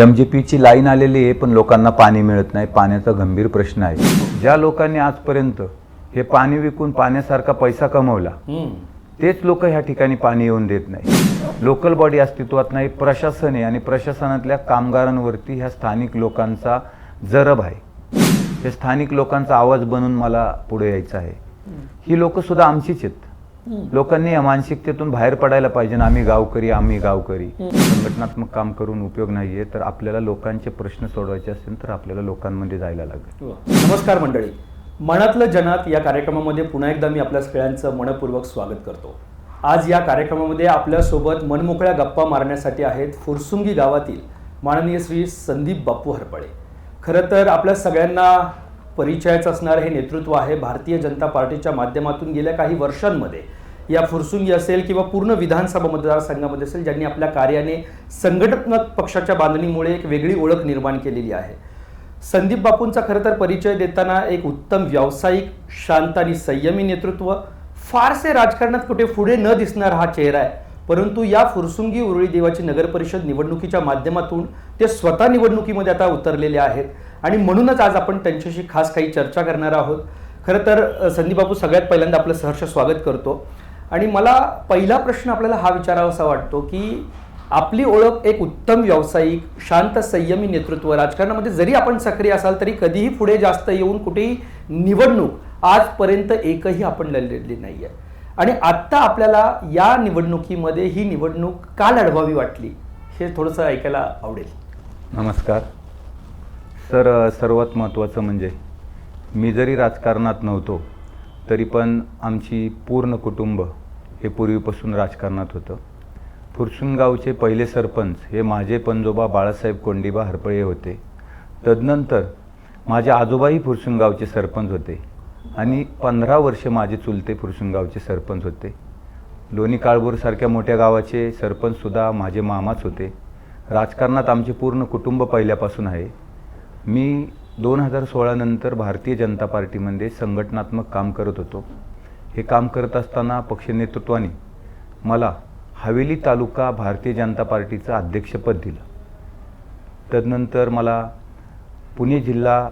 M G पीची line आलेली आहे पण लोकांना पाणी मिळत नाही. पाण्याचा गंभीर प्रश्न आहे. ज्या लोकांनी आजपर्यंत हे पाणी विकून पाण्यासारखा पैसा कमवला तेच लोक ह्या ठिकाणी पाणी येऊन देत नाही. लोकल बॉडी अस्तित्वात नाही प्रशासन आहे आणि प्रशासनातल्या कामगारांवरती ह्या स्थानिक लोकांचा जरब आहे. हे स्थानिक लोकांचा आवाज बनून मला पुढे यायचं आहे. ही लोक सुद्धा आमचीच आहेत. लोकांनी या मानसिकतेतून बाहेर पडायला पाहिजे ना आम्ही गावकरी आम्ही गावकरी. संघटनात्मक काम करून उपयोग नाहीये तर आपल्याला लोकांचे प्रश्न सोडवायचे असेल तर आपल्याला लोकांमध्ये जायला लागेल. नमस्कार मंडळी. मनातलं जनात या कार्यक्रमामध्ये पुन्हा एकदा मी आपल्या सगळ्यांचं मनपूर्वक स्वागत करतो. आज या कार्यक्रमामध्ये आपल्यासोबत मनमोकळ्या गप्पा मारण्यासाठी आहेत फुरसुंगी गावातील माननीय श्री संदीप बापू हरपळे. खरं तर आपल्या सगळ्यांना परिचयाचं असणारं हे नेतृत्व आहे भारतीय जनता पार्टीच्या माध्यमातून गेल्या काही वर्षांमध्ये. या फुरसुंगी असेल किंवा पूर्ण विधानसभा मतदारसंघामध्ये असेल ज्यांनी आपल्या कार्याने संघटनात्मक पक्षाच्या बांधणीमुळे एक वेगळी ओळख निर्माण केलेली आहे. संदीप बापूंचा खरं तर परिचय देताना एक उत्तम व्यावसायिक शांत आणि संयमी नेतृत्व. फारसे राजकारणात कुठे पुढे न दिसणार हा चेहरा आहे. परंतु या फुरसुंगी उरळी देवाची नगरपरिषद निवडणुकीच्या माध्यमातून ते स्वतः निवडणुकीमध्ये आता उतरलेले आहेत. आणि म्हणूनच आज आपण त्यांच्याशी खास काही चर्चा करणार आहोत. खरं तर अ, संदीप बापू सगळ्यात पहिल्यांदा आपलं सहर्ष स्वागत करतो. आणि मला पहिला प्रश्न आपल्याला हा विचारावासा वाटतो की आपली ओळख एक उत्तम व्यावसायिक शांत संयमी नेतृत्व राजकारणामध्ये जरी आपण सक्रिय असाल तरी कधीही पुढे जास्त येऊन कुठेही निवडणूक आजपर्यंत एकही आपण लढलेली नाही आहे आणि आत्ता आपल्याला या निवडणुकीमध्ये ही निवडणूक का लढवावी वाटली हे थोडंसं ऐकायला आवडेल. नमस्कार. सर सर्वात महत्त्वाचं म्हणजे मी जरी राजकारणात नव्हतो तरी पण आमची पूर्ण कुटुंब हे पूर्वीपासून राजकारणात होतं. फुरसुनगावचे पहिले सरपंच हे माझे पंजोबा बाळासाहेब कोंडिबा हरपळे होते. तदनंतर माझे आजोबाही फुरसुनगावचे सरपंच होते आणि पंधरा वर्ष माझे चुलते फुरसुनगावचे सरपंच होते. लोणी काळभोरसारख्या मोठ्या गावाचे सरपंचसुद्धा माझे मामाच होते. राजकारणात आमचे पूर्ण कुटुंब पहिल्यापासून आहे. मी दोन हजार सोळानंतर भारतीय जनता पार्टीमध्ये संघटनात्मक काम करत होतो. हे काम करत असताना पक्ष नेतृत्वाने मला हवेली तालुका भारतीय जनता पार्टीचं अध्यक्षपद दिलं. तदनंतर मला पुणे जिल्हा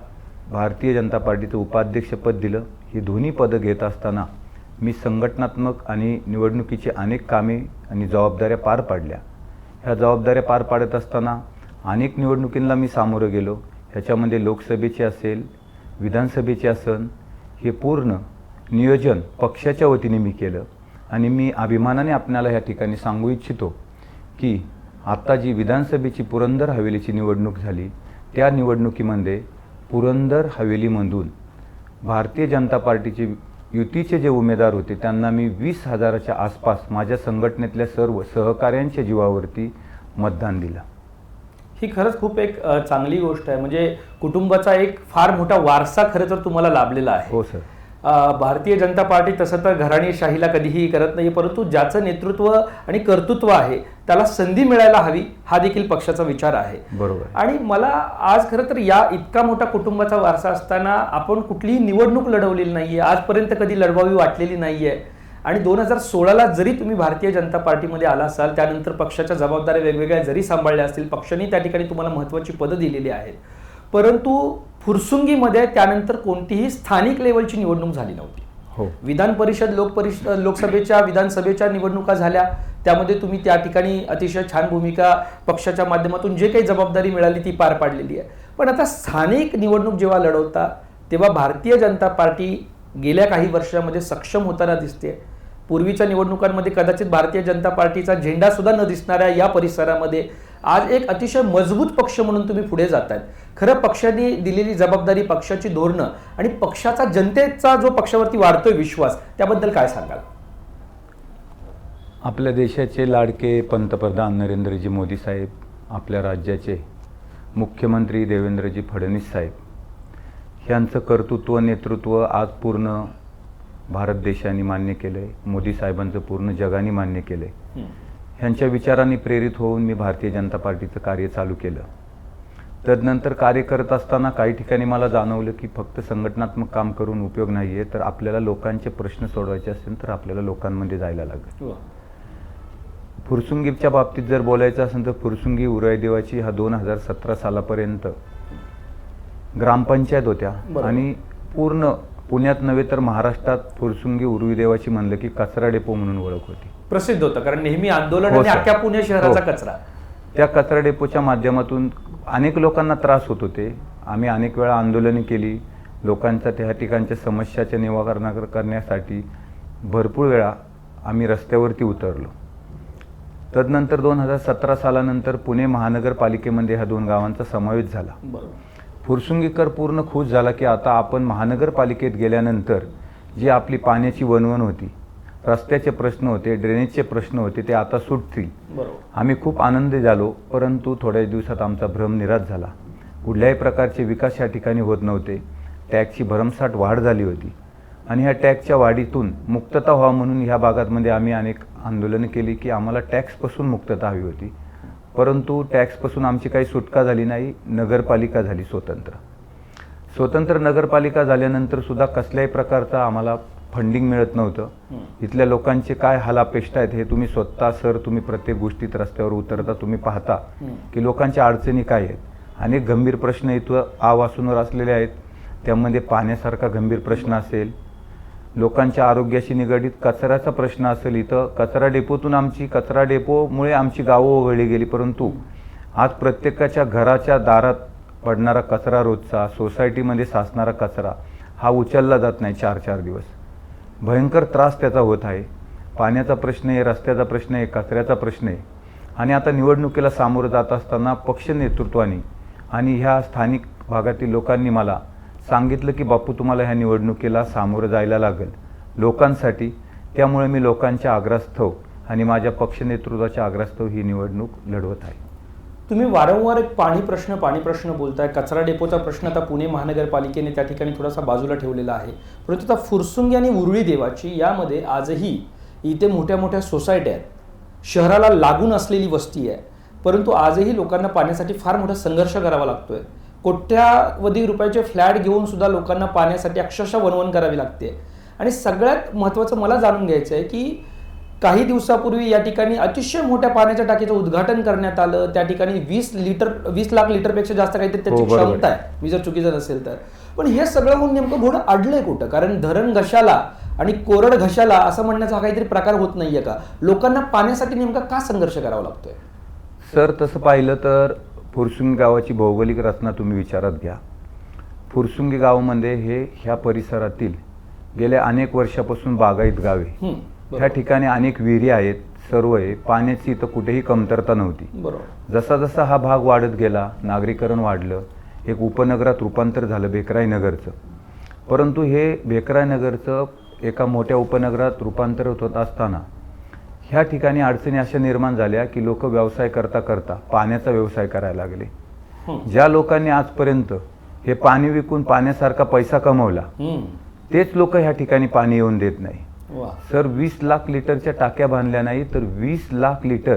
भारतीय जनता पार्टीचं उपाध्यक्षपद दिलं. ही दोन्ही पदं घेत असताना मी संघटनात्मक आणि निवडणुकीची अनेक कामे आणि जबाबदाऱ्या पार पाडल्या. ह्या जबाबदाऱ्या पार पाडत असताना अनेक निवडणुकींना मी सामोरं गेलो. ह्याच्यामध्ये लोकसभेचे असेल विधानसभेचे असन हे पूर्ण नियोजन पक्षाच्या वतीने मी केलं. आणि मी अभिमानाने आपल्याला ह्या ठिकाणी सांगू इच्छितो की आत्ता जी विधानसभेची पुरंदर हवेलीची निवडणूक झाली त्या निवडणुकीमध्ये पुरंदर हवेलीमधून भारतीय जनता पार्टीचे युतीचे जे उमेदवार होते त्यांना मी वीस हजाराच्या आसपास माझ्या संघटनेतल्या सर्व सहकाऱ्यांच्या जीवावरती मतदान दिलं. ही खरंच खूप एक चांगली गोष्ट आहे. म्हणजे कुटुंबाचा एक फार मोठा वारसा खरं तर तुम्हाला लाभलेला आहे. हो सर. भारतीय जनता पार्टी तसं तर घराणेशाहीला कधीही करत नाही परंतु ज्याचं नेतृत्व आणि कर्तृत्व आहे त्याला संधी मिळायला हवी हा देखील पक्षाचा विचार आहे. बरोबर. आणि मला आज खरं तर या इतका मोठा कुटुंबाचा वारसा असताना आपण कुठलीही निवडणूक लढवलेली नाहीये आजपर्यंत कधी लढवावी वाटलेली नाहीये. आणि दोन हजार सोळाला जरी तुम्ही भारतीय जनता पार्टीमध्ये आला असाल त्यानंतर पक्षाच्या जबाबदाऱ्या वेगवेगळ्या जरी सांभाळल्या असतील पक्षाने त्या ठिकाणी तुम्हाला महत्त्वाची पदं दिलेली आहेत. परंतु फुरसुंगीमध्ये त्यानंतर कोणतीही स्थानिक लेवलची निवडणूक झाली नव्हती. हो. विधान परिषद लोक परिषद लोकसभेच्या विधानसभेच्या निवडणुका झाल्या. त्यामध्ये तुम्ही त्या ठिकाणी अतिशय छान भूमिका पक्षाच्या माध्यमातून जे काही जबाबदारी मिळाली ती पार पाडलेली आहे. पण आता स्थानिक निवडणूक जेव्हा लढवता तेव्हा भारतीय जनता पार्टी गेल्या काही वर्षामध्ये सक्षम होताना दिसते. पूर्वीच्या निवडणुकांमध्ये कदाचित भारतीय जनता पार्टीचा झेंडा सुद्धा न दिसणाऱ्या या परिसरामध्ये आज एक अतिशय मजबूत पक्ष म्हणून तुम्ही पुढे जातायत. खरं पक्षाने दिलेली जबाबदारी पक्षाची धोरणं आणि पक्षाचा जनतेचा जो पक्षावरती वाढतोय विश्वास त्याबद्दल काय सांगाल? आपल्या देशाचे लाडके पंतप्रधान नरेंद्रजी मोदी साहेब आपल्या राज्याचे मुख्यमंत्री देवेंद्रजी फडणवीस साहेब यांचं कर्तृत्व नेतृत्व आज पूर्ण भारत देशाने मान्य केलं आहे मोदी साहेबांचं पूर्ण जगाने मान्य केलं आहे ह्यांच्या विचारांनी प्रेरित होऊन मी भारतीय जनता पार्टीचं कार्य चालू केलं. तदनंतर कार्य करत असताना काही ठिकाणी मला जाणवलं की फक्त संघटनात्मक काम करून उपयोग नाही आहे तर आपल्याला लोकांचे प्रश्न सोडवायचे असेल तर आपल्याला लोकांमध्ये जायला लागेल. फुरसुंगीच्या बाबतीत जर बोलायचं असेल तर फुरसुंगी उराई देवाची हा दोन हजार सतरा सालापर्यंत ग्रामपंचायत होत्या. आणि पूर्ण पुण्यात नव्हे तर महाराष्ट्रात फुरसुंगी उरुई देवाची म्हणलं की कचरा डेपो म्हणून ओळख होती. प्रसिद्ध होतं कारण नेहमी आंदोलन हो, आणि. अख्ख्या पुणे शहराचा हो. कचरा. त्या कचरा डेपोच्या माध्यमातून अनेक लोकांना त्रास होत होते. आम्ही अनेक वेळा आंदोलने केली. लोकांच्या त्या ठिकाणच्या समस्याचे निवारण करण्यासाठी भरपूर वेळा आम्ही रस्त्यावरती उतरलो. तदनंतर दोन हजार सतरा सालानंतर पुणे महानगरपालिकेमध्ये ह्या दोन गावांचा समावेश झाला. बरोबर. फुरसुंगीकर पूर्ण खुश झाला की आता आपण महानगरपालिकेत गेल्यानंतर जी आपली पाण्याची वणवण होती रस्त्याचे प्रश्न होते ड्रेनेजचे प्रश्न होते ते आता सुटतील. आम्ही खूप आनंदी झालो परंतु थोड्या दिवसात आमचा भ्रम निराश झाला. कुठल्याही प्रकारचे विकास या ठिकाणी होत नव्हते. टॅक्सची भरमसाठ वाढ झाली होती. आणि ह्या टॅक्सच्या वाढीतून मुक्तता व्हावं म्हणून ह्या भागामध्ये आम्ही अनेक आंदोलनं केली की आम्हाला टॅक्सपासून मुक्तता हवी होती. परंतु टॅक्सपासून आमची काही सुटका झाली नाही नगरपालिका झाली स्वतंत्र स्वतंत्र नगरपालिका झाल्यानंतर सुद्धा कसल्याही प्रकारचं आम्हाला फंडिंग मिळत नव्हतं. इथल्या लोकांचे काय हाल अपेक्षा आहेत हे तुम्ही स्वतः सर तुम्ही प्रत्येक गोष्टीत रस्त्यावर उतरता तुम्ही पाहता. की लोकांच्या अडचणी काय आहेत अनेक गंभीर प्रश्न इथं आवासूनवर असलेले आहेत त्यामध्ये पाण्यासारखा गंभीर प्रश्न असेल लोकांच्या आरोग्याशी निगडीत कचऱ्याचा प्रश्न असेल इथं कचरा डेपोतून आमची कचरा डेपोमुळे आमची गावं वगळली गेली. परंतु आज प्रत्येकाच्या घराच्या दारात पडणारा कचरा रोजचा सोसायटीमध्ये साचणारा कचरा हा उचलला जात नाही चार चार दिवस. भयंकर त्रास त्याचा होत आहे. पाण्याचा प्रश्न आहे रस्त्याचा प्रश्न आहे कचऱ्याचा प्रश्न आहे. आणि आता निवडणुकीला सामोरं जात असताना पक्ष नेतृत्वाने आणि ह्या स्थानिक भागातील लोकांनी मला सांगितलं की बापू तुम्हाला ह्या निवडणुकीला सामोरं जायला लागेल. लोकांसाठी. त्यामुळे मी लोकांच्या आग्रहास्तव हो आणि माझ्या पक्ष नेतृत्वाच्या हो ही निवडणूक लढवत आहे. तुम्ही वारंवार एक पाणी प्रश्न पाणी प्रश्न बोलताय. कचरा डेपोचा प्रश्न आता पुणे महानगरपालिकेने त्या ठिकाणी थोडासा बाजूला ठेवलेला आहे. परंतु आता फुरसुंगी आणि उरळी देवाची यामध्ये आजही इथे मोठ्या मोठ्या सोसायट्या आहेत. शहराला लागून असलेली वस्ती आहे. परंतु आजही लोकांना पाण्यासाठी फार मोठा संघर्ष करावा लागतोय. कोट्यावधी रुपयाचे फ्लॅट घेऊन सुद्धा लोकांना पाण्यासाठी अक्षरशः वनवन करावी लागते. आणि सगळ्यात महत्त्वाचं मला जाणून घ्यायचं आहे की काही दिवसापूर्वी या ठिकाणी अतिशय मोठ्या पाण्याच्या टाकीचं उद्घाटन करण्यात आलं. त्या ठिकाणी वीस लिटर वीस लाख लिटरपेक्षा जास्त काहीतरी त्याची हो, बरोबर. क्षमता आहे. मी जर चुकीचं नसेल तर. पण हे सगळं होऊन नेमकं घोडं अडलंय कुठं? कारण धरण घशाला आणि कोरड घशाला असं म्हणण्याचा काहीतरी प्रकार होत नाहीये का? लोकांना पाण्यासाठी नेमका का संघर्ष करावा लागतोय? सर तसं पाहिलं तर फुरसुंगी गावाची भौगोलिक रचना तुम्ही विचारात घ्या. फुरसुंगी गावामध्ये हे ह्या परिसरातील गेल्या अनेक वर्षापासून बागायत गावे. बरोबर. ठिकाणी अनेक विहिरी आहेत सर्व आहे पाण्याची इथं कुठेही कमतरता नव्हती. जसा जसा हा भाग वाढत गेला नागरीकरण वाढलं एक उपनगरात रूपांतर झालं बेकराई नगरचं परंतु हे बेकराई नगरचं एका मोठ्या उपनगरात रूपांतर होत असताना ह्या ठिकाणी अडचणी अशा निर्माण झाल्या की लोक व्यवसाय करता करता पाण्याचा व्यवसाय करायला लागले. ज्या लोकांनी आजपर्यंत हे पाणी विकून पाण्यासारखा पैसा कमवला तेच लोक ह्या ठिकाणी पाणी येऊन देत नाही. सर वीस लाख लिटरच्या टाक्या बांधल्या नाही तर वीस लाख लिटर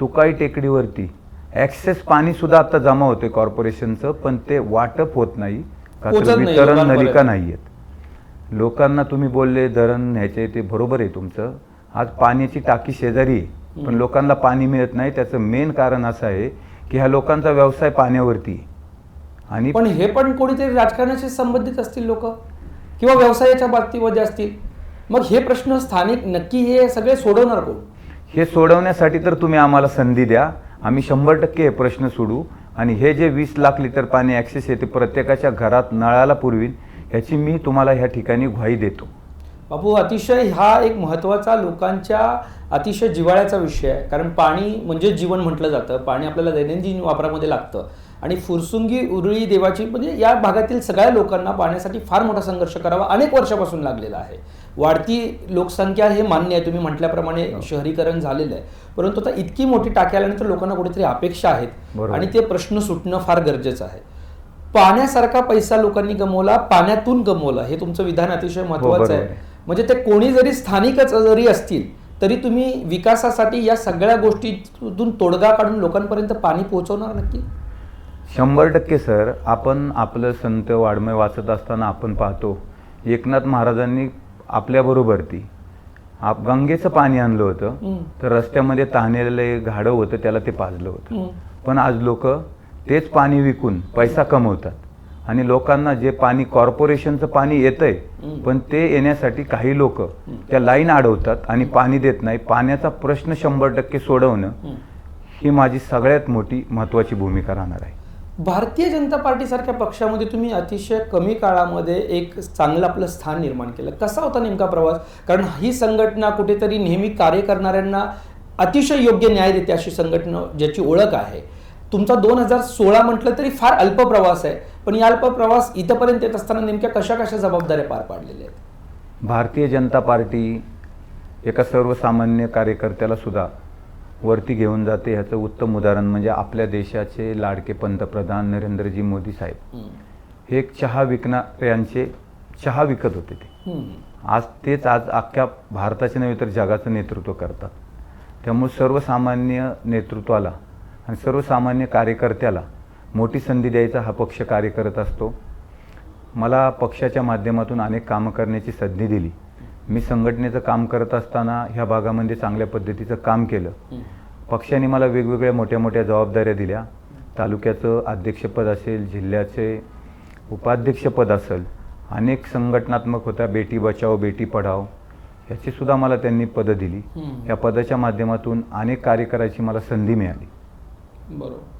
तुकाई टेकडीवरती ॲक्सेस पाणी सुद्धा आता जमा होते कॉर्पोरेशनचं पण ते वाटप होत नाही का तर वितरण. नलिका नाही आहेत लोकांना तुम्ही बोलले धरण न्यायचे ते बरोबर आहे तुमचं आज पाण्याची टाकी शेजारी पण लोकांना पाणी मिळत नाही. त्याचं मेन कारण असं आहे की ह्या लोकांचा व्यवसाय पाण्यावरती. आणि पण हे पण कोणीतरी राजकारणाशी संबंधित असतील लोक? किंवा व्यवसायाच्या बाबतीमध्ये असतील? मग हे प्रश्न स्थानिक नक्की हे सगळे सोडवणार कोण? हे सोडवण्यासाठी तर तुम्ही आम्हाला संधी द्या. आम्ही शंभर टक्के हे प्रश्न सोडू. आणि हे जे वीस लाख लिटर पाणी ॲक्सेस आहे ते प्रत्येकाच्या घरात नळाला पुरवीन याची मी तुम्हाला ह्या ठिकाणी ग्वाही देतो. बापू अतिशय हा एक महत्त्वाचा लोकांच्या अतिशय जिव्हाळ्याचा विषय आहे. कारण पाणी म्हणजे जीवन म्हटलं जातं. पाणी आपल्याला दैनंदिन वापरामध्ये लागतं. आणि फुरसुंगी उरळी देवाची म्हणजे या भागातील सगळ्या लोकांना पाण्यासाठी फार मोठा संघर्ष करावा अनेक वर्षापासून लागलेला आहे. वाढती लोकसंख्या हे मान्य आहे. तुम्ही म्हटल्याप्रमाणे शहरीकरण झालेलं आहे. परंतु आता इतकी मोठी टाकी आल्यानंतर लोकांना कुठेतरी अपेक्षा आहेत. आणि ते प्रश्न सुटणं फार गरजेचं आहे. पाण्यासारखा पैसा लोकांनी गमवला पाण्यातून गमवला हे तुमचं विधान अतिशय महत्वाचं आहे. आहे. म्हणजे ते कोणी जरी स्थानिकच जरी असतील तरी तुम्ही विकासासाठी या सगळ्या गोष्टीतून तोडगा काढून लोकांपर्यंत पाणी पोहोचवणार नक्की शंभर टक्के सर आपण आपलं संत वाड्मय वाचत असताना आपण पाहतो एकनाथ महाराजांनी आपल्याबरोबर ती आप गंगेचं पाणी आणलं होतं. तर रस्त्यामध्ये ताणलेलं घाडं होतं त्याला ते पाजलं होतं. पण आज लोक तेच पाणी विकून पैसा कमवतात आणि लोकांना जे पाणी कॉर्पोरेशनचं पाणी येतंय. पण ते येण्यासाठी काही लोक त्या लाईन अडवतात आणि पाणी देत नाही. पाण्याचा प्रश्न शंभर टक्के सोडवणं ही माझी सगळ्यात मोठी महत्त्वाची भूमिका राहणार आहे. भारतीय जनता पार्टीसारख्या पक्षामध्ये तुम्ही अतिशय कमी काळामध्ये एक चांगलं आपलं स्थान निर्माण केलं. कसा होता नेमका प्रवास? कारण ही संघटना कुठेतरी नेहमी कार्य करणाऱ्यांना अतिशय योग्य न्याय देते अशी संघटना ज्याची ओळख आहे. तुमचा दोन हजार सोळा म्हटलं तरी फार अल्प प्रवास आहे. पण या अल्प प्रवास इथंपर्यंत येत असताना नेमक्या कशा कशा जबाबदाऱ्या पार पाडलेल्या आहेत? भारतीय जनता पार्टी एका सर्वसामान्य कार्यकर्त्याला सुद्धा वरती घेऊन जाते. ह्याचं उत्तम उदाहरण म्हणजे आपल्या देशाचे लाडके पंतप्रधान नरेंद्रजी मोदी साहेब. हे एक चहा विकणाऱ्यांचे चहा विकत होते ते. आज तेच आज अख्ख्या भारताचे नव्हे तर जगाचं नेतृत्व करतात. त्यामुळे सर्वसामान्य नेतृत्वाला आणि सर्वसामान्य कार्यकर्त्याला मोठी संधी द्यायचा हा पक्ष कार्य करत असतो. मला पक्षाच्या माध्यमातून अनेक कामं करण्याची संधी दिली. मी संघटनेचं काम करत असताना ह्या भागामध्ये चांगल्या पद्धतीचं काम केलं. पक्षाने मला वेगवेगळ्या मोठ्या मोठ्या जबाबदाऱ्या दिल्या. तालुक्याचं अध्यक्षपद असेल जिल्ह्याचे उपाध्यक्षपद असेल अनेक संघटनात्मक होत्या बेटी बचाओ बेटी पढाओ ह्याची सुद्धा मला त्यांनी पदं दिली. या पदाच्या माध्यमातून अनेक कार्य करायची मला संधी मिळाली. बरोबर.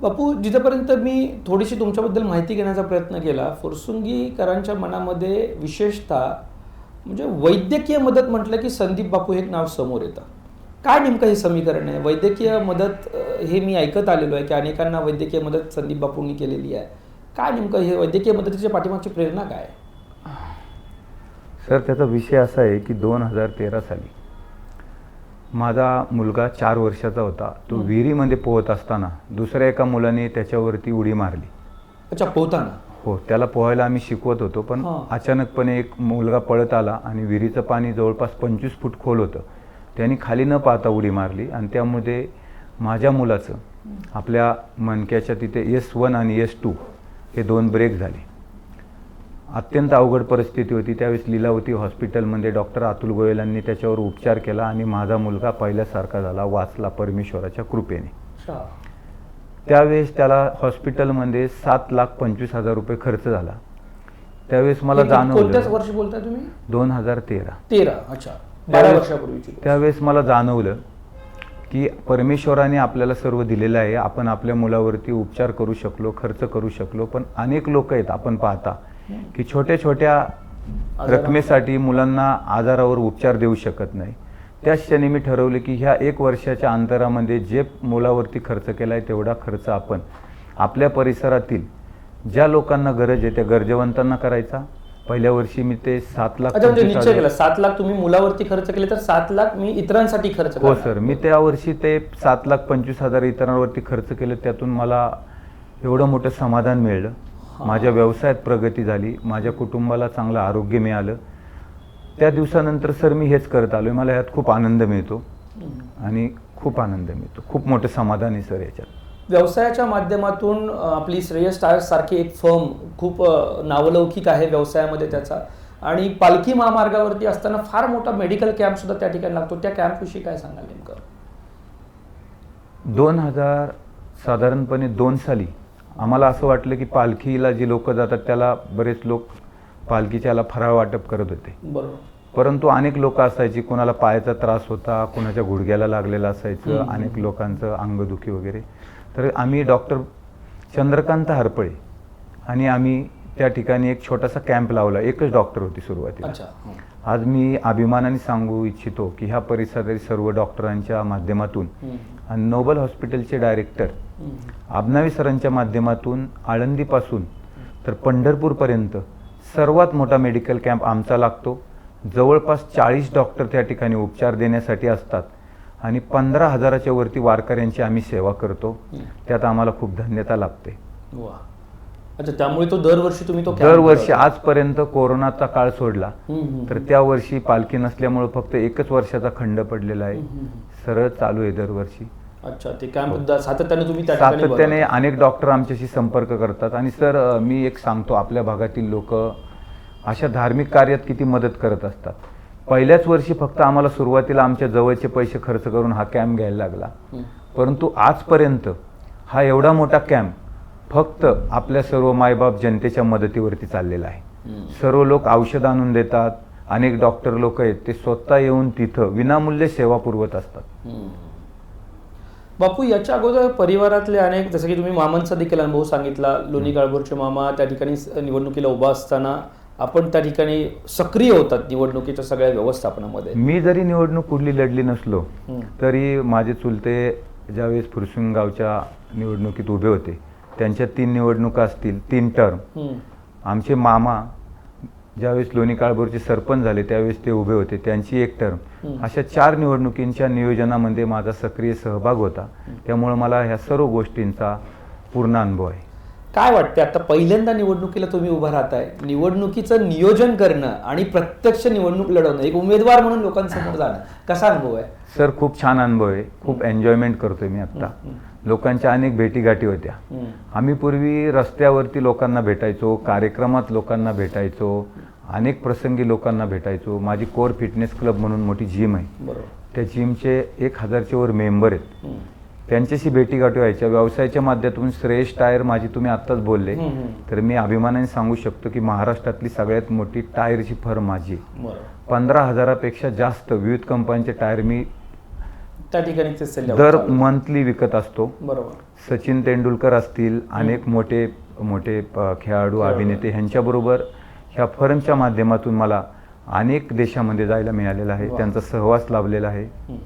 बापू जिथपर्यंत मी थोडीशी तुमच्याबद्दल माहिती घेण्याचा प्रयत्न केला फुरसुंगीकरांच्या मनामध्ये विशेषतः म्हणजे वैद्यकीय मदत म्हटलं की संदीप बापू हे नाव समोर येतं. काय नेमकं हे समीकरण आहे? वैद्यकीय मदत हे मी ऐकत आलेलो आहे की अनेकांना वैद्यकीय मदत संदीप बापूंनी केलेली आहे. काय नेमकं हे वैद्यकीय मदतीच्या पाठीमागची प्रेरणा काय सर त्याचा विषय असा आहे की दोन हजार तेरा साली माझा मुलगा चार वर्षाचा होता. तो. विहिरीमध्ये पोहत असताना दुसऱ्या एका मुलाने त्याच्यावरती उडी मारली. अच्छा पोहताना? हो त्याला पोहायला आम्ही शिकवत होतो पण हा. अचानकपणे एक मुलगा पळत आला आणि विहिरीचं पाणी जवळपास पंचवीस फूट खोल होतं. त्यांनी खाली न पाहता उडी मारली आणि त्यामध्ये माझ्या मुलाचं आपल्या मणक्याच्या तिथे एस वन आणि एस टू हे दोन ब्रेक झाले. अत्यंत अवघड परिस्थिती होती. त्यावेळेस लीलावती हॉस्पिटलमध्ये. डॉक्टर अतुल गोयल यांनी त्याच्यावर उपचार केला आणि माझा मुलगा पहिल्यासारखा झाला वाचला परमेश्वराच्या कृपेने. त्यावेळेस त्याला हॉस्पिटलमध्ये सात लाख पंचवीस हजार रुपये खर्च झाला. त्यावेळेस मला जाणवलं दोन हजार तेरा. तेरा अच्छा. त्यावेळेस मला जाणवलं की परमेश्वराने आपल्याला सर्व दिलेलं आहे. आपण आपल्या मुलावरती उपचार करू शकलो खर्च करू शकलो पण अनेक लोक आहेत आपण पाहता. की छोट्या छोट्या रकमेसाठी मुलांना आजारावर उपचार देऊ शकत नाही. त्याच क्षणी मी ठरवलं की ह्या एक वर्षाच्या अंतरामध्ये जे मुलावरती खर्च केला आहे तेवढा खर्च आपण आपल्या परिसरातील ज्या लोकांना गरज आहे त्या गरजेवंतांना करायचा. पहिल्या वर्षी मी ते सात लाख म्हणजे निश्चय केला. सात लाख तुम्ही मुलावरती खर्च केले तर सात लाख मी इतरांसाठी खर्च हो. सर. मी त्या वर्षी ते सात लाख पंचवीस हजार इतरांवरती खर्च केले त्यातून मला एवढं मोठं समाधान मिळलं. माझ्या व्यवसायात प्रगती झाली माझ्या कुटुंबाला चांगलं आरोग्य मिळालं. त्या दिवसानंतर सर मी हेच करत आलोय मला यात खूप आनंद मिळतो. आणि खूप आनंद मिळतो. खूप मोठं समाधान आहे सर याच्यात. व्यवसायाच्या माध्यमातून आपली श्रेयस टायर्स सारखी एक फर्म खूप नावलौकिक आहे व्यवसायामध्ये त्याचा. आणि पालखी महामार्गावरती असताना फार मोठा मेडिकल कॅम्प सुद्धा त्या ठिकाणी लागतो. त्या कॅम्पविषयी काय सांगाल नेमकं? दोन हजार साधारणपणे दोन साली आम्हाला असं वाटलं की पालखीला जी लोक जातात त्याला बरेच लोक पालखीच्याला फराळ वाटप करत होते बरोबर परंतु अनेक लोक असायची कोणाला पायाचा त्रास होता कोणाच्या गुडघ्याला लागलेला असायचं. अनेक लोकांचं अंगदुखी वगैरे तर आम्ही डॉक्टर चंद्रकांत हरपळे आणि आम्ही त्या ठिकाणी एक छोटासा कॅम्प लावला एकच डॉक्टर होती सुरुवातीला. आज मी अभिमानाने सांगू इच्छितो की ह्या परिसरातील सर्व डॉक्टरांच्या माध्यमातून. आणि नोबल हॉस्पिटलचे डायरेक्टर. आबनावी सरांच्या माध्यमातून आळंदीपासून तर पंढरपूरपर्यंत सर्वात मोठा मेडिकल कॅम्प आमचा लागतो जवळपास चाळीस डॉक्टर त्या ठिकाणी उपचार देण्यासाठी असतात आणि पंधरा हजाराच्या वरती वारकऱ्यांची आम्ही सेवा करतो. त्यात आम्हाला खूप धन्यता लाभते अच्छा त्यामुळे तो दरवर्षी तुम्ही तो दरवर्षी. आजपर्यंत कोरोनाचा काळ सोडला तर. त्या वर्षी पालखी नसल्यामुळे फक्त एकच वर्षाचा खंड पडलेला आहे. सरळ चालू आहे दरवर्षी अच्छा ते कॅम्प सातत्याने तुम्ही त्या ठिकाणी सातत्याने. अनेक डॉक्टर आमच्याशी संपर्क करतात आणि सर मी एक सांगतो आपल्या भागातील लोक अशा धार्मिक कार्यात किती मदत करत असतात पहिल्याच वर्षी फक्त आम्हाला सुरुवातीला आमच्या जवळचे पैसे खर्च करून हा कॅम्प घ्यायला लागला. परंतु आजपर्यंत हा एवढा मोठा कॅम्प फक्त आपल्या सर्व मायबाप जनतेच्या मदतीवरती चाललेला आहे. सर्व लोक औषध आणून देतात अनेक डॉक्टर लोक आहेत ते स्वतः येऊन तिथं विनामूल्य सेवा पुरवत असतात. बापू याच्या अगोदर परिवारातले अनेक जसं की तुम्ही मामांचा देखील अनुभव सांगितला लोणी काळभोरचे मामा त्या ठिकाणी निवडणुकीला उभा असताना आपण त्या ठिकाणी सक्रिय होतात निवडणुकीच्या सगळ्या व्यवस्थापनामध्ये मी जरी निवडणूक कुठली लढली नसलो. तरी माझे चुलते ज्यावेळेस फुरसुंग गावच्या निवडणुकीत उभे होते त्यांच्या तीन निवडणुका असतील तीन टर्म. आमचे मामा ज्यावेळेस लोणी काळभोरचे सरपंच झाले त्यावेळेस ते उभे होते. त्यांची एक टर्म. अशा चार निवडणुकींच्या नियोजनामध्ये माझा सक्रिय सहभाग होता. त्यामुळे मला ह्या सर्व गोष्टींचा पूर्ण अनुभव आहे. काय वाटते आता पहिल्यांदा निवडणुकीला तुम्ही उभा राहताय. निवडणुकीचं नियोजन करणं आणि प्रत्यक्ष निवडणूक लढवणं एक उमेदवार म्हणून लोकांसमोर जाणं कसा अनुभव आहे? सर खूप छान अनुभव आहे. खूप एन्जॉयमेंट करतोय मी आत्ता. लोकांच्या अनेक भेटीगाठी होत्या. आम्ही पूर्वी रस्त्यावरती लोकांना भेटायचो कार्यक्रमात लोकांना भेटायचो अनेक प्रसंगी लोकांना भेटायचो. माझी कोर फिटनेस क्लब म्हणून मोठी जिम आहे. त्या जिमचे एक हजारच्या वर मेंबर आहेत. त्यांच्याशी भेटीगाठी व्हायच्या. व्यवसायाच्या माध्यमातून श्रेष्ठ टायर माझी तुम्ही आत्ताच बोलले. तर मी अभिमानाने सांगू शकतो की महाराष्ट्रातली सगळ्यात मोठी टायरची फर्म माझी पंधरा हजारापेक्षा जास्त विविध कंपन्यांचे टायर मी त्या ठिकाणी ते सल्ले दर. मंथली विकत असतो. बरोबर. सचिन तेंडुलकर असतील अनेक मोठे मोठे खेळाडू अभिनेते ह्यांच्याबरोबर ह्या फर्मच्या माध्यमातून मला अनेक देशामध्ये जायला मिळालेलं आहे. त्यांचा सहवास लाभलेला आहे.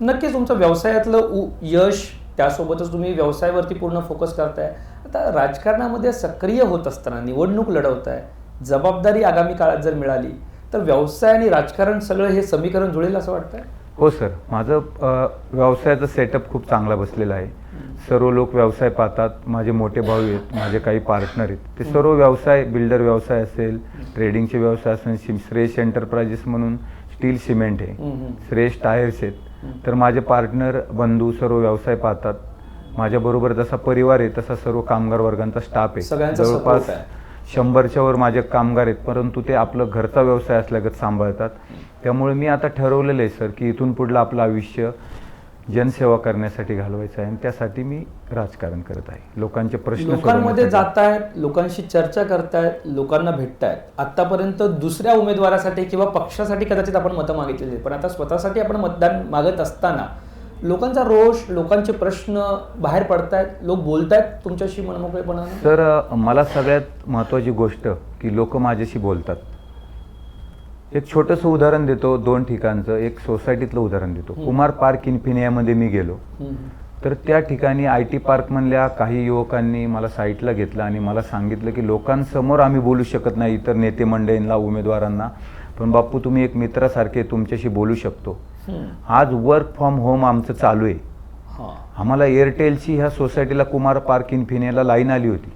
नक्कीच तुमचं व्यवसायातलं उ- यश त्यासोबतच तुम्ही व्यवसायावरती पूर्ण फोकस करताय. आता राजकारणामध्ये सक्रिय होत असताना निवडणूक लढवताय जबाबदारी आगामी काळात जर मिळाली तर व्यवसाय आणि राजकारण सगळं हे समीकरण जुळेल असं वाटतंय? हो सर. माझं व्यवसायाचा सेटअप खूप चांगला बसलेला आहे. सर्व लोक व्यवसाय पाहतात. माझे मोठे भाऊ आहेत. माझे काही पार्टनर आहेत. ते सर्व व्यवसाय बिल्डर व्यवसाय असेल ट्रेडिंगचे व्यवसाय असेल श्रेष्ठ एंटरप्राइजेस म्हणून स्टील सिमेंट आहे. श्रेष्ठ टायर्स आहेत. तर माझे पार्टनर बंधू सर्व व्यवसाय पाहतात. माझ्याबरोबर जसा परिवार आहे तसा सर्व कामगार वर्गांचा स्टाफ आहे. जवळपास. शंभरच्या वर माझे कामगार आहेत परंतु ते आपलं घरचा व्यवसाय असल्यागत सांभाळतात. त्यामुळे मी आता ठरवलेलं आहे सर की इथून पुढलं आपलं आयुष्य जनसेवा करण्यासाठी घालवायचं आहे. आणि त्यासाठी मी राजकारण करत आहे. लोकांचे प्रश्न लोकांमध्ये जात जातायत लोकांशी चर्चा करतायत लोकांना भेटतायत. आतापर्यंत दुसऱ्या उमेदवारासाठी किंवा पक्षासाठी कदाचित आपण मतं मागितलेली पण आता स्वतःसाठी आपण मतदान मागत असताना लोकांचा रोष लोकांचे प्रश्न बाहेर पडतायत लोक बोलतायत तुमच्याशी मनमोकळेपणाने? तर अ, मला सगळ्यात महत्त्वाची गोष्ट की लोक माझ्याशी बोलतात. एक छोटंसं उदाहरण देतो दोन ठिकाणचं. एक सोसायटीतलं उदाहरण देतो. कुमार पार्क इन्फिनियामध्ये मी गेलो. तर त्या ठिकाणी आय टी पार्कमधल्या काही युवकांनी मला साईटला घेतलं आणि मला सांगितलं की लोकांसमोर आम्ही बोलू शकत नाही इतर नेते मंडळींना उमेदवारांना. पण बाप्पू तुम्ही एक मित्रासारखे तुमच्याशी बोलू शकतो. आज वर्क फ्रॉम होम आमचं चालू आहे. आम्हाला एअरटेलची ह्या सोसायटीला कुमार पार्क इन्फिनियाला लाईन आली होती.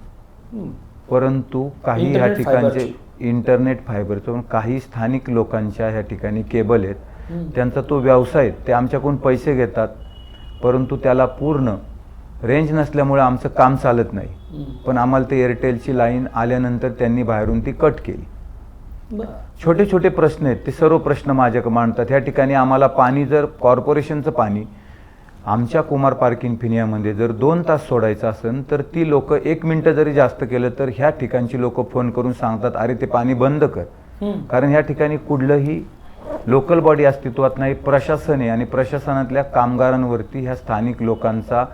परंतु काही ह्या ठिकाणचे. इंटरनेट फायबरचं पण काही स्थानिक लोकांच्या ह्या ठिकाणी केबल आहेत. त्यांचा तो व्यवसाय आहे. ते आमच्याकडून पैसे घेतात परंतु त्याला पूर्ण रेंज नसल्यामुळे आमचं काम चालत नाही. पण आम्हाला ते एअरटेलची लाईन आल्यानंतर त्यांनी बाहेरून ती कट केली. छोटे छोटे प्रश्न आहेत ते सर्व प्रश्न माझ्याकडे मांडतात ह्या ठिकाणी आम्हाला पाणी जर कॉर्पोरेशनचं पाणी आमच्या कुमार पार्क इन्फिनियामध्ये जर दोन तास सोडायचं असेल तर ती लोक एक मिनटं जरी जास्त केलं तर ह्या ठिकाणची लोक फोन करून सांगतात अरे ते पाणी बंद कर. कारण ह्या ठिकाणी कुठलंही लोकल बॉडी अस्तित्वात नाही प्रशासन आहे आणि प्रशासनातल्या कामगारांवरती ह्या स्थानिक लोकांचा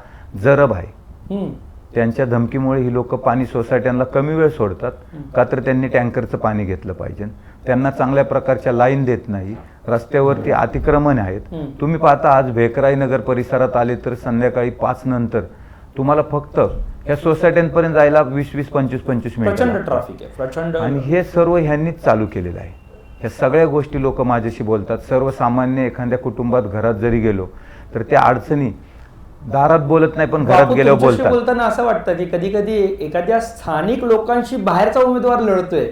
जरब आहे. त्यांच्या धमकीमुळे ही लोक पाणी सोसायट्यांना कमी वेळ सोडतात का तर त्यांनी टँकरचं पाणी घेतलं पाहिजे. त्यांना चांगल्या प्रकारच्या लाईन देत नाही रस्त्यावरती अतिक्रमण आहेत. तुम्ही पाहता आज भेकराई नगर परिसरात आले तर संध्याकाळी पाच नंतर तुम्हाला फक्त ह्या सोसायट्यांपर्यंत जायला वीस वीस पंचवीस पंचवीस मिनिटं. ट्रॅफिक आहे प्रचंड आणि हे सर्व ह्यांनीच चालू केलेलं आहे. ह्या सगळ्या गोष्टी लोक माझ्याशी बोलतात. सर्वसामान्य एखाद्या कुटुंबात घरात जरी गेलो तर त्या अडचणी दारात बोलत नाही पण घरात बापू, गेल्यावर तुमच्याशी बोलतात. बोलताना असं वाटतं की कधी कधी एखाद्या स्थानिक लोकांशी बाहेरचा उमेदवार लढतोय.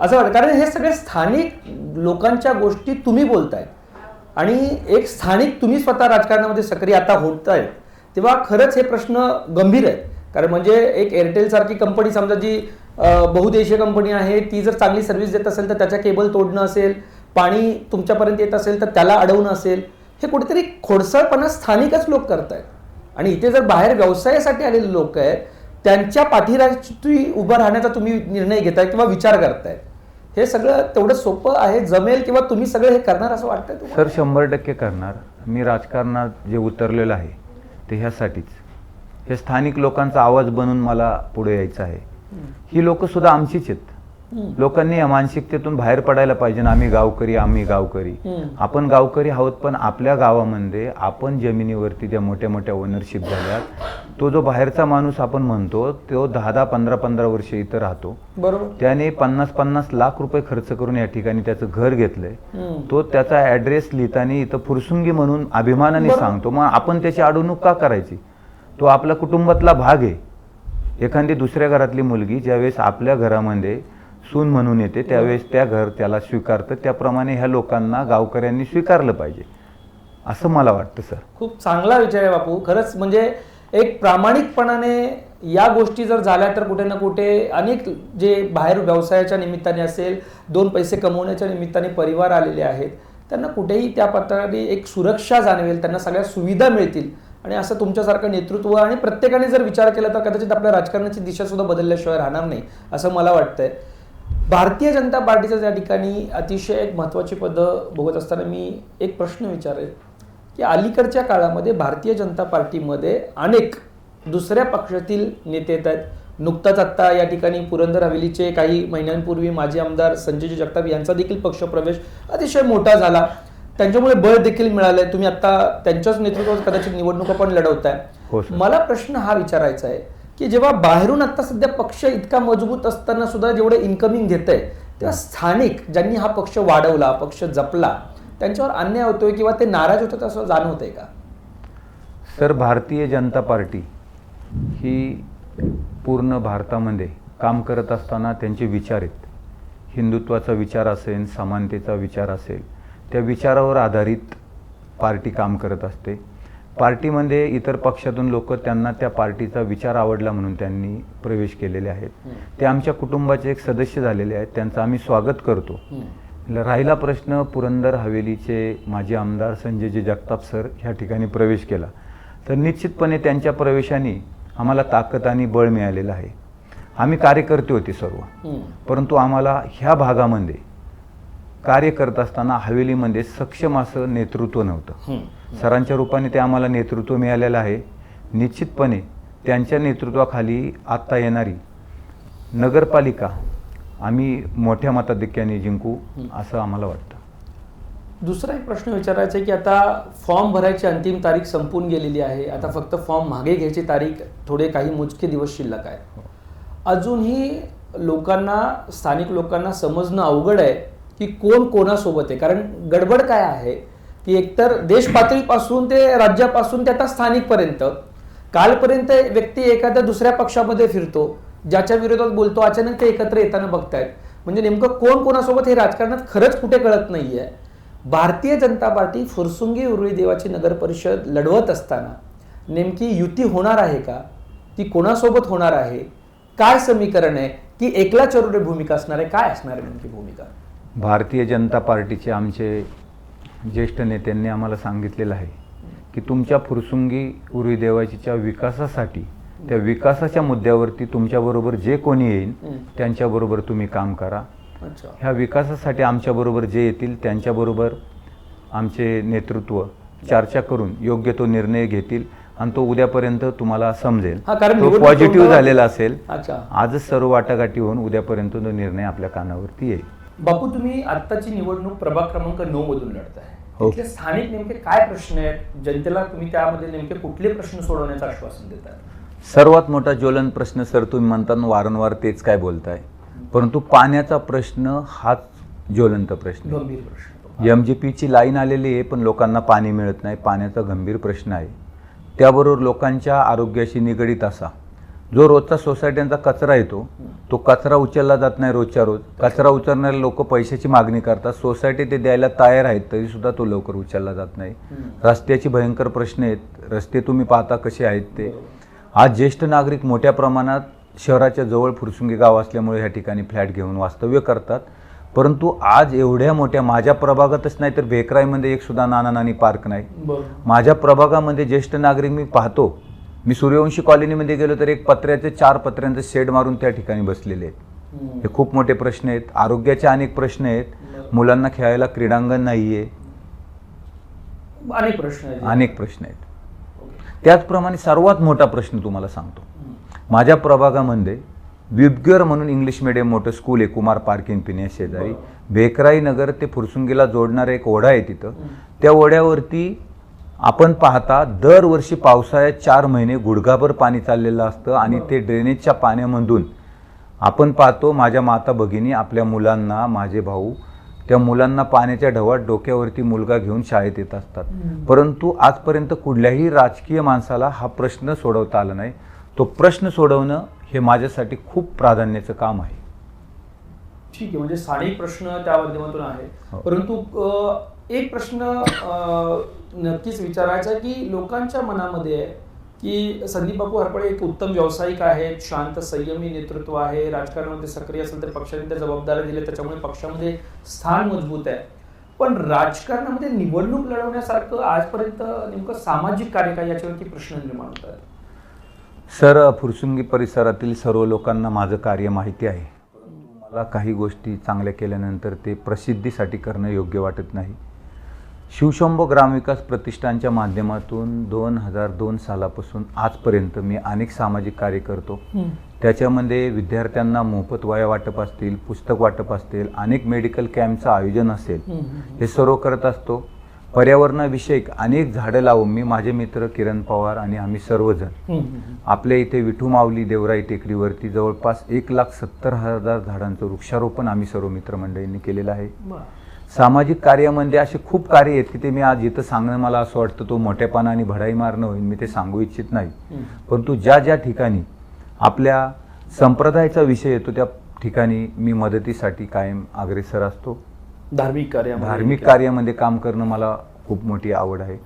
असं वाटतं. कारण हे सगळे स्थानिक लोकांच्या गोष्टी तुम्ही बोलताय. आणि एक स्थानिक तुम्ही स्वतः राजकारणामध्ये सक्रिय आता होतायत तेव्हा खरंच हे प्रश्न गंभीर आहेत. कारण म्हणजे एक एअरटेल सारखी कंपनी समजा जी अं, बहुदेशीय कंपनी आहे ती जर चांगली सर्व्हिस देत असेल तर त्याच्या केबल तोडणं असेल पाणी तुमच्यापर्यंत येत असेल तर त्याला अडवणं असेल. हे कुठेतरी खोडसाळपणा स्थानिकच लोक करतायत. आणि इथे जर बाहेर व्यवसायासाठी आलेले लोक आहेत त्यांच्या पाठीराशी उभं राहण्याचा तुम्ही निर्णय घेताय किंवा विचार करताय. हे सगळं तेवढं सोपं आहे जमेल किंवा तुम्ही सगळं हे करणार असं वाटतंय सर शंभर टक्के करणार. मी राजकारणात जे उतरलेलं आहे ते ह्यासाठीच. हे स्थानिक लोकांचा आवाज बनून मला पुढे यायचं आहे. ही लोक सुद्धा आमचीच आहेत. लोकांनी या मानसिकतेतून बाहेर पडायला पाहिजे ना आम्ही गावकरी आम्ही गावकरी. आपण गावकरी आहोत पण आपल्या गावामध्ये आपण जमिनीवरती ज्या मोठ्या मोठ्या ओनरशिप झाल्यात. तो जो बाहेरचा माणूस आपण म्हणतो तो दहा दहा पंधरा पंधरा वर्ष इथं राहतो. बरोबर. त्याने पन्नास पन्नास लाख रुपये खर्च करून या ठिकाणी त्याचं घर घेतलंय. तो त्याचा ॲड्रेस लिहिताना इथं फुरसुंगी म्हणून अभिमानाने. सांगतो मग आपण त्याची अडवणूक का करायची? तो आपल्या कुटुंबातला भाग आहे. एखादी दुसऱ्या घरातली मुलगी ज्यावेळेस आपल्या घरामध्ये सून म्हणून येते त्यावेळेस त्या घर त्याला स्वीकारतं. त्याप्रमाणे ह्या लोकांना गावकऱ्यांनी स्वीकारलं पाहिजे. असं मला वाटतं सर. खूप चांगला विचार आहे बापू. खरंच म्हणजे एक प्रामाणिकपणाने या गोष्टी जर झाल्या तर कुठे ना कुठे अनेक जे बाहेर व्यवसायाच्या निमित्ताने असेल दोन पैसे कमवण्याच्या निमित्ताने परिवार आलेले आहेत त्यांना कुठेही त्या पत्राने एक सुरक्षा जाणवेल त्यांना सगळ्या सुविधा मिळतील. आणि असं तुमच्यासारखं नेतृत्व आणि प्रत्येकाने जर विचार केला तर कदाचित आपल्या राजकारणाची दिशासुद्धा बदलल्याशिवाय राहणार नाही असं मला वाटतंय. भारतीय जनता पार्टीचं या ठिकाणी अतिशय एक महत्त्वाची पदं बघत असताना मी एक प्रश्न विचारेल की अलीकडच्या काळामध्ये भारतीय जनता पार्टीमध्ये अनेक दुसऱ्या पक्षातील नेते येत आहेत. नुकताच आत्ता या ठिकाणी पुरंदर हवेलीचे काही महिन्यांपूर्वी माजी आमदार संजयजी जगताप यांचा देखील पक्षप्रवेश अतिशय मोठा झाला. त्यांच्यामुळे बळ देखील मिळालंय. तुम्ही आता त्यांच्याच नेतृत्वात कदाचित निवडणुका पण लढवताय. हो. मला प्रश्न हा विचारायचा आहे. की जेव्हा बाहेरून आता सध्या पक्ष इतका मजबूत असताना सुद्धा जेवढं इन्कमिंग घेत आहे तेव्हा स्थानिक ज्यांनी हा पक्ष वाढवला पक्ष जपला त्यांच्यावर अन्याय होतोय किंवा ते नाराज होतात असं जाणवत आहे का? सर भारतीय जनता पार्टी ही पूर्ण भारतामध्ये काम करत असताना त्यांचे विचार आहेत. हिंदुत्वाचा विचार असेल समानतेचा विचार असेल त्या विचारावर आधारित पार्टी काम करत असते. पार्टीमध्ये इतर पक्षातून लोक त्यांना त्या पार्टीचा विचार आवडला म्हणून त्यांनी प्रवेश केलेले आहेत. ते आमच्या कुटुंबाचे एक सदस्य झालेले आहेत. त्यांचं आम्ही स्वागत करतो. राहिला प्रश्न पुरंदर हवेलीचे माजी आमदार संजयजी जगताप सर ह्या ठिकाणी प्रवेश केला. तर निश्चितपणे त्यांच्या प्रवेशाने आम्हाला ताकद आणि बळ मिळालेलं आहे. आम्ही कार्यकर्ते होते सर्व. परंतु आम्हाला ह्या भागामध्ये कार्य करत असताना हवेलीमध्ये सक्षम असं नेतृत्व नव्हतं. सरांच्या रूपाने ते आम्हाला नेतृत्व मिळालेलं आहे. निश्चितपणे त्यांच्या नेतृत्वाखाली आत्ता येणारी नगरपालिका आम्ही मोठ्या मताधिक्याने जिंकू असं आम्हाला वाटतं. दुसरा एक प्रश्न विचारायचा आहे की आता फॉर्म भरायची अंतिम तारीख संपून गेलेली आहे. आता फक्त फॉर्म मागे घ्यायची तारीख थोडे काही मोजके दिवस शिल्लक आहे. अजूनही लोकांना स्थानिक लोकांना समजणं अवघड आहे की कोण कोणासोबत आहे? कारण गडबड काय आहे? की एकतर देश पातळीपासून ते राज्यापासून ते आता स्थानिकपर्यंत कालपर्यंत व्यक्ती एखाद्या दुसऱ्या पक्षामध्ये फिरतो ज्याच्या विरोधात बोलतो अचानक ते एकत्र येताना बघतायत. म्हणजे नेमकं कोण कोणासोबत हे राजकारणात खरंच कुठे कळत नाहीये. भारतीय जनता पार्टी फुरसुंगी उरुळी देवाची नगर परिषद लढवत असताना नेमकी युती होणार आहे का? ती कोणासोबत होणार आहे? काय समीकरण आहे? की एकला चरुडे भूमिका असणार आहे? काय असणार आहे नेमकी भूमिका? भारतीय जनता पार्टीचे आमचे ज्येष्ठ नेत्यांनी आम्हाला सांगितलेलं आहे की तुमच्या फुरसुंगी देवाचीच्या विकासासाठी त्या विकासाच्या मुद्द्यावरती तुमच्याबरोबर जे कोणी येईल. त्यांच्याबरोबर तुम्ही काम करा. ह्या विकासासाठी आमच्याबरोबर जे येतील त्यांच्याबरोबर आमचे नेतृत्व चर्चा करून योग्य तो निर्णय घेतील आणि तो उद्यापर्यंत तुम्हाला समजेल. तो पॉझिटिव्ह झालेला असेल आजच सर्व वाटाघाटी होऊन उद्यापर्यंत तो निर्णय आपल्या कानावरती येईल. बापू तुम्ही आत्ताची निवडणूक प्रभाग क्रमांक नऊ मधून लढताय. हो. तिथले स्थानिक नेमके काय प्रश्न आहेत? जनतेला तुम्ही त्यामध्ये नेमके कुठले प्रश्न सोडवण्याचं आश्वासन देताय? सर्वात मोठा ज्वलन प्रश्न सर तुम्ही म्हणताना वारंवार तेच काय बोलताय. परंतु पाण्याचा प्रश्न हाच ज्वलंत प्रश्न गंभीर प्रश्न एम जी पीची लाईन आलेली आहे पण लोकांना पाणी मिळत नाही. पाण्याचा गंभीर प्रश्न आहे. त्याबरोबर लोकांच्या आरोग्याशी निगडीत असा. जो रोजचा सोसायट्यांचा कचरा येतो तो कचरा उचलला जात नाही रोजच्या रोज. कचरा उचलणारे लोक पैशाची मागणी करतात. सोसायटी ते द्यायला तयार आहेत तरी सुद्धा तो लवकर उचलला जात नाही. रस्त्याची भयंकर प्रश्न आहेत. रस्ते तुम्ही पाहता कसे आहेत ते. आज ज्येष्ठ नागरिक मोठ्या प्रमाणात शहराच्या जवळ फुरसुंगी गाव असल्यामुळे ह्या ठिकाणी फ्लॅट घेऊन वास्तव्य करतात. परंतु आज एवढ्या मोठ्या माझ्या प्रभागातच नाही तर भेकराईमध्ये एक सुद्धा नाना नानी पार्क नाही. माझ्या प्रभागामध्ये ज्येष्ठ नागरिक मी पाहतो. मी सूर्यवंशी कॉलनीमध्ये गेलो तर एक पत्र्याचे चार पत्र्यांचे शेड मारून त्या ठिकाणी बसलेले आहेत. हे खूप मोठे प्रश्न आहेत. आरोग्याचे अनेक प्रश्न आहेत. मुलांना खेळायला क्रीडांगण नाही आहे अनेक प्रश्न आहेत. अनेक प्रश्न आहेत. त्याचप्रमाणे सर्वात मोठा प्रश्न तुम्हाला सांगतो. माझ्या प्रभागामध्ये विबगर म्हणून इंग्लिश मिडियम मोठं स्कूल आहे कुमार पार्क इन पिण्या शेजारी. बेकराई नगर ते फुरसुंगीला जोडणारा एक ओढा आहे तिथं. त्या ओढ्यावरती आपण पाहता दरवर्षी पावसाळ्यात चार महिने गुडघाभर पाणी चाललेलं असतं आणि ते ड्रेनेजच्या पाण्यामधून. आपण पाहतो माझ्या माता भगिनी आपल्या मुलांना माझे भाऊ त्या मुलांना पाण्याच्या ढवात डोक्यावरती मुलगा घेऊन शाळेत येत असतात. परंतु आजपर्यंत कुठल्याही राजकीय माणसाला हा प्रश्न सोडवता आला नाही. तो प्रश्न सोडवणं हे माझ्यासाठी खूप प्राधान्याचं काम आहे. ठीक आहे म्हणजे स्थानिक प्रश्न त्या माध्यमातून आहे हो. परंतु एक प्रश्न नक्कीच विचारायचा की लोकांच्या मनामध्ये आहे की संदीप बापू हरपळे एक उत्तम व्यावसायिक आहेत शांत संयमी नेतृत्व आहे राजकारणामध्ये सक्रिय असेल तर पक्षाने त्या जबाबदाऱ्या दिल्या त्याच्यामुळे पक्षामध्ये स्थान मजबूत आहे. पण राजकारणामध्ये निवडणूक लढवण्यासारखं आजपर्यंत नेमकं सामाजिक कार्य काय याच्यावरती प्रश्न निर्माण होत आहेत. सर फुरसुंगी परिसरातील सर्व लोकांना माझं कार्य माहिती आहे. मला काही गोष्टी चांगल्या केल्यानंतर ते प्रसिद्धीसाठी करणं योग्य वाटत नाही. शिवशंभो ग्रामविकास प्रतिष्ठानच्या माध्यमातून दोन हजार दोन सालापासून आजपर्यंत मी अनेक सामाजिक कार्य करतो. त्याच्यामध्ये विद्यार्थ्यांना मोफत वया वाटप असतील पुस्तक वाटप असतील अनेक मेडिकल कॅम्पचं आयोजन असेल. हे सर्व करत असतो. पर्यावरणाविषयक अनेक झाडं लावून मी माझे मित्र किरण पवार आणि आम्ही सर्वजण आपल्या इथे विठू माऊली देवराई टेकडीवरती जवळपास एक लाख सत्तर हजार झाडांचं वृक्षारोपण आम्ही सर्व मित्रमंडळींनी केलेलं आहे. सामाजिक कार्यामध्ये असे खूप कार्य आहेत की ते मी आज इथं सांगणं मला असं वाटतं तो मोठेपणा आणि भडाई मारणं होईल मी ते सांगू इच्छित नाही. परंतु ज्या ज्या ठिकाणी आपल्या संप्रदायाचा विषय येतो त्या ठिकाणी मी मदतीसाठी कायम अग्रेसर असतो. धार्मिक कार्य धार्मिक कार्यामध्ये काम करणं मला खूप मोठी आवड आहे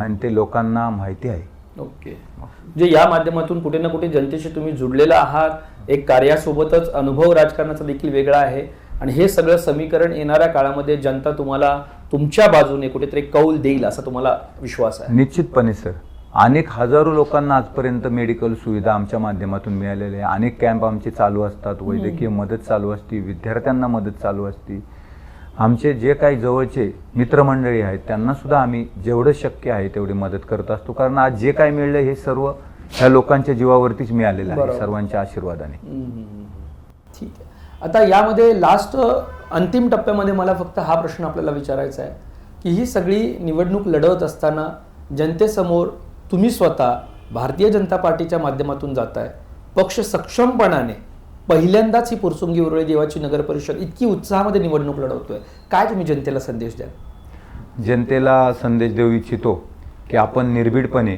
आणि ते लोकांना माहिती आहे. ओके. म्हणजे या माध्यमातून कुठे ना कुठे जनतेशी तुम्ही जुडलेला आहात. एक कार्यासोबतच अनुभव राजकारणाचा देखील वेगळा आहे. आणि हे सगळं समीकरण येणाऱ्या काळामध्ये जनता तुम्हाला तुमच्या बाजूने कुठेतरी कौल देईल असा तुम्हाला विश्वास आहे. निश्चितपणे सर. अनेक हजारो लोकांना आजपर्यंत मेडिकल सुविधा आमच्या माध्यमातून मिळालेल्या आहे अनेक कॅम्प आमचे चालू असतात वैद्यकीय मदत चालू असते विद्यार्थ्यांना मदत चालू असते. आमचे जे काही जवळचे मित्रमंडळी आहेत त्यांना सुद्धा आम्ही जेवढं शक्य आहे तेवढी मदत करत असतो. कारण आज जे काही मिळलं हे सर्व ह्या लोकांच्या जीवावरतीच मिळालेलं आहे. सर्वांच्या आशीर्वादाने. ठीक आहे. आता यामध्ये लास्ट अंतिम टप्प्यामध्ये मला फक्त हा प्रश्न आपल्याला विचारायचा आहे की ही सगळी निवडणूक लढवत असताना जनतेसमोर तुम्ही स्वतः भारतीय जनता पार्टीच्या माध्यमातून जाताय पक्ष सक्षमपणाने पहिल्यांदाच ही पुरसुंगी उरळी देवाची नगर परिषद इतकी उत्साहामध्ये निवडणूक लढवतोय काय तुम्ही जनतेला संदेश द्याल? जनतेला संदेश देऊ इच्छितो की आपण निर्भीडपणे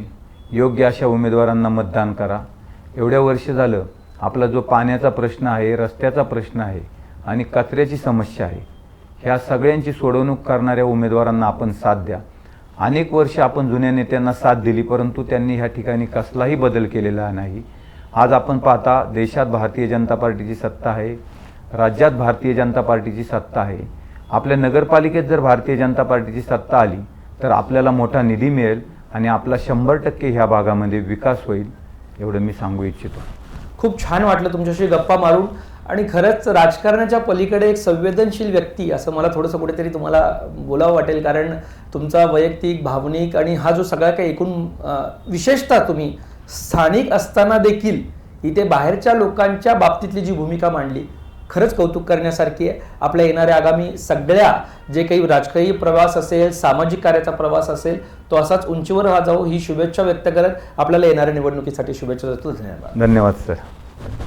योग्य अशा उमेदवारांना मतदान करा. एवढ्या वर्ष झालं आपला जो पाण्याचा प्रश्न आहे रस्त्याचा प्रश्न आहे आणि कचऱ्याची समस्या आहे ह्या सगळ्यांची सोडवणूक करणाऱ्या उमेदवारांना आपण साथ द्या. अनेक वर्ष आपण जुन्या नेत्यांना साथ दिली परंतु त्यांनी ह्या ठिकाणी कसलाही बदल केलेला नाही. आज आपण पाहता देशात भारतीय जनता पार्टीची सत्ता आहे राज्यात भारतीय जनता पार्टीची सत्ता आहे. आपल्या नगरपालिकेत जर भारतीय जनता पार्टीची सत्ता आली तर आपल्याला मोठा निधी मिळेल आणि आपला शंभर टक्के ह्या भागामध्ये विकास होईल एवढं मी सांगू इच्छितो. खूप छान वाटलं तुमच्याशी गप्पा मारून. आणि खरंच राजकारणाच्या पलीकडे एक संवेदनशील व्यक्ती असं मला थोडंसं कुठेतरी तुम्हाला बोलावं वाटेल. कारण तुमचा वैयक्तिक भावनिक आणि हा जो सगळा काही एकूण विशेषतः तुम्ही स्थानिक असताना देखील इथे बाहेरच्या लोकांच्या बाबतीतली जी भूमिका मांडली खरंच कौतुक करण्यासारखी आहे. आपल्या येणाऱ्या आगामी सगळ्या जे काही राजकीय प्रवास असेल सामाजिक कार्याचा प्रवास असेल तो असाच उंचीवर हा जाऊ ही शुभेच्छा व्यक्त करत आपल्याला येणाऱ्या निवडणुकीसाठी शुभेच्छा देतो. धन्यवाद. धन्यवाद सर.